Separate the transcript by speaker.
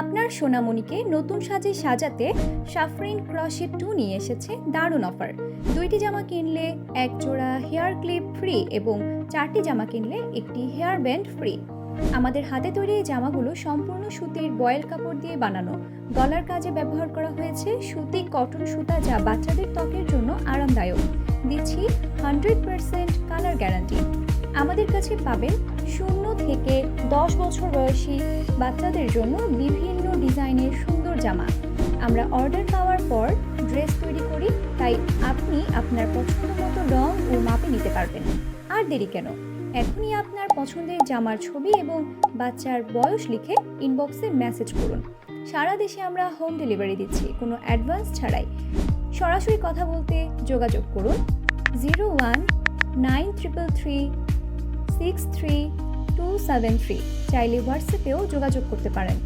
Speaker 1: আপনার সোনামণিকে নতুন সাজে সাজাতে সাফরিন ক্রশে টু নিয়ে এসেছে দারুণ অফার। দুইটি জামা কিনলে এক জোড়া হেয়ার ক্লিপ ফ্রি এবং চারটি জামা কিনলে একটি হেয়ার ব্যান্ড ফ্রি। আমাদের হাতে তৈরি এই জামাগুলো সম্পূর্ণ সুতির বয়েল কাপড় দিয়ে বানানো। গলার কাজে ব্যবহার করা হয়েছে সুতি কটন সুতা যা বাচ্চাদের ত্বকের জন্য আরামদায়ক। দিচ্ছি হান্ড্রেড পার্সেন্ট কালার গ্যারান্টি। আমাদের কাছে পাবেন শূন্য থেকে দশ বছর বয়সী বাচ্চাদের জন্য বিভিন্ন ডিজাইনের সুন্দর জামা। আমরা অর্ডার পাওয়ার পর ড্রেস তৈরি করি, তাই আপনি আপনার পছন্দ মতো রং ও মাপে নিতে পারবেন। আর দেরি কেন? এখনই আপনার পছন্দের জামার ছবি এবং বাচ্চার বয়স লিখে ইনবক্সে মেসেজ করুন। সারা দেশে আমরা হোম ডেলিভারি দিচ্ছি, কোনো অ্যাডভান্স ছাড়াই। সরাসরি কথা বলতে যোগাযোগ করুন। Zero one nine triple three six three two seven three চাইলে হোয়াটসঅ্যাপেও যোগাযোগ করতে পারেন।